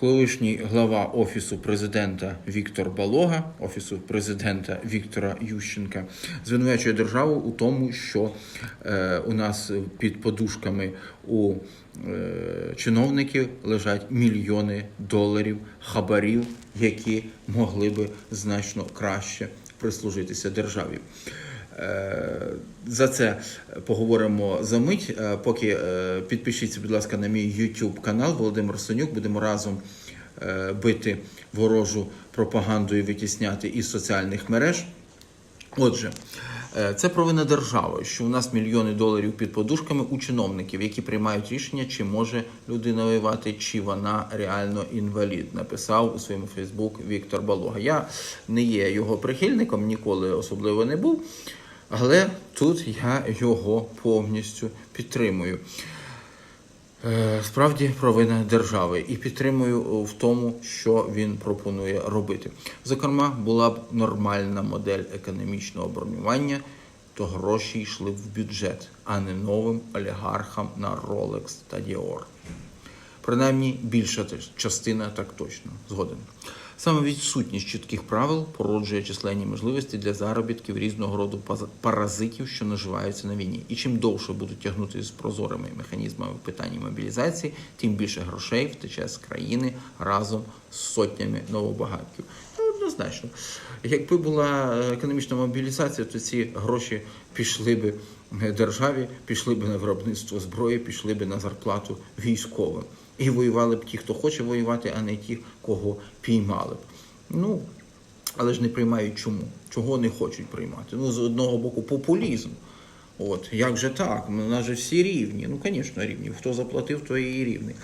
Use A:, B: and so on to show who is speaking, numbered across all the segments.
A: колишній глава офісу президента Віктор Балога, офісу президента Віктора Ющенка, звинувачує державу у тому, що е, у нас під подушками у е, чиновників лежать мільйони доларів хабарів, які могли би значно краще прислужитися державі. Е, За це поговоримо за мить. Е, Поки е, підпишіться, будь ласка, на мій YouTube канал Володимир Сонюк. Будемо разом бити ворожу пропаганду і витісняти із соціальних мереж. Отже, це провина держави, що у нас мільйони доларів під подушками у чиновників, які приймають рішення, чи може людина воювати, чи вона реально інвалід. Написав у своєму Фейсбук Віктор Балога. Я не є його прихильником, ніколи особливо не був. Але тут я його повністю підтримую. Е, Справді провина держави і підтримую в тому, що він пропонує робити. Зокрема, була б нормальна модель економічного бронювання, то гроші йшли в бюджет, а не новим олігархам на Rolex та Dior. Принаймні, більша частина так точно згоден. Саме відсутність чітких правил породжує численні можливості для заробітків різного роду паразитів, що наживаються на війні. І чим довше будуть тягнути з прозорими механізмами в питанні мобілізації, тим більше грошей втече з країни разом з сотнями новобагатків. Однозначно, якби була е, економічна мобілізація, то ці гроші пішли би е, державі, пішли би на виробництво зброї, пішли би на зарплату військовим. І воювали б ті, хто хоче воювати, а не ті, кого піймали б. Ну, але ж не приймають чому? Чого не хочуть приймати? Ну, з одного боку, популізм. От, як же так? Ну, У нас же всі рівні. Ну, звісно, рівні. Хто заплатив, той і рівний.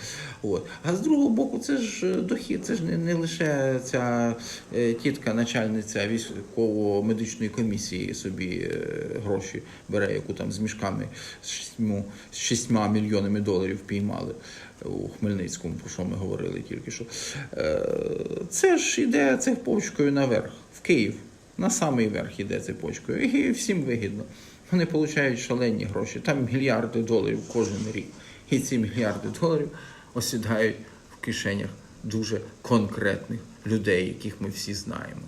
A: От. А з другого боку, це ж е, дохід, це ж не, не лише ця е, тітка, начальниця військово-медичної комісії собі е, гроші бере, яку там з мішками з шістьму, з шістьма мільйонами доларів піймали у Хмельницькому, про що ми говорили тільки що. Це ж іде цепочкою наверх, в Київ. На самий верх іде цепочкою. І всім вигідно. Вони отримують шалені гроші. Там мільярди доларів кожен рік. І ці мільярди доларів осідають в кишенях дуже конкретних людей, яких ми всі знаємо.